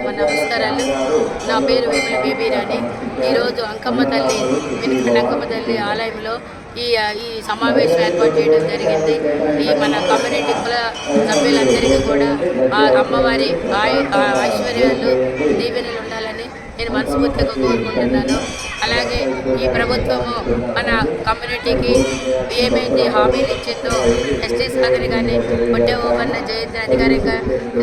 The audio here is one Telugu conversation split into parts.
నమస్కారాలు. నా పేరు వేముల బేబీ రాణి. ఈరోజు అంకమ్మ తల్లి వెనుకండ అంకమ్మ తల్లి ఆలయంలో ఈ ఈ సమావేశం ఏర్పాటు చేయడం జరిగింది. ఈ మన కమ్యూనిటీ కుల సభ్యులందరికీ కూడా ఆ అమ్మవారి ఆ ఐశ్వర్యాలు దీవెనలు ఉండాలని నేను మనస్ఫూర్తిగా కోరుకుంటున్నాను. అలాగే ఈ ప్రభుత్వము మన కమ్యూనిటీకి ఏమైతే హామీలు ఇచ్చిందో ఎస్టీ సాధన కానీ పుట్టే ఓపెన్ జయంతి అధికారిగా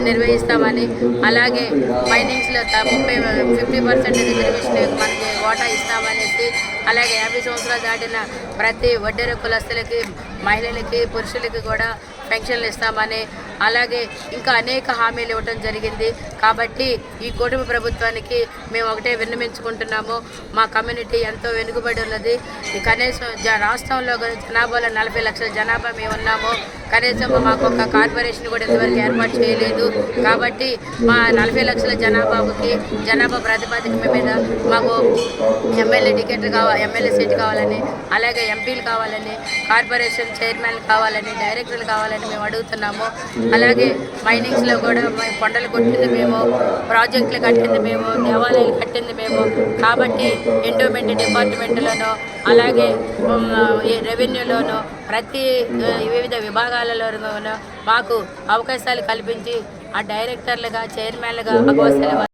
నిర్వహిస్తామని అలాగే మైనింగ్స్లో త- ముప్పై ఫిఫ్టీ పర్సెంట్ రిజర్వేషన్ మనకి ఓటా ఇస్తామనేసి అలాగే యాభై సంవత్సరాలు దాటిన ప్రతి వడ్డెర కులస్తులకి మహిళలకి పురుషులకి కూడా పెన్షన్లు ఇస్తామని అలాగే ఇంకా అనేక హామీలు ఇవ్వడం జరిగింది. కాబట్టి ఈ కుటుంబ ప్రభుత్వానికి మేము ఒకటే విన్నమించుకుంటున్నాము మా కమ్యూనిటీ ఎంతో వెనుకబడి ఉన్నది. కనీసం జ రాష్ట్రంలో జనాభాలో నలభై లక్షల జనాభా మేము ఉన్నాము. కనీసం మాకు ఒక కార్పొరేషన్ కూడా ఇంతవరకు ఏర్పాటు చేయలేదు. కాబట్టి మా నలభై లక్షల జనాభాకి జనాభా ప్రాతిపదిక మీద మాకు ఎమ్మెల్యే టికెట్ కావాలి ఎమ్మెల్యే సీట్ కావాలని అలాగే ఎంపీలు కావాలని కార్పొరేషన్ చైర్మన్ కావాలని డైరెక్టర్లు కావాలని మేము అడుగుతున్నాము. అలాగే మైనింగ్స్లో కూడా కొండలు కొట్టింది మేము ప్రాజెక్టులు కట్టింది మేము దేవాలయాలు కట్టింది మేము. కాబట్టి ఎండోమెంట్ డిపార్ట్మెంట్లోనూ అలాగే రెవెన్యూలోనూ ప్రతి వివిధ విభాగాలలోనూ మాకు అవకాశాలు కల్పించి ఆ డైరెక్టర్లుగా చైర్మన్లుగా అవకాశాలు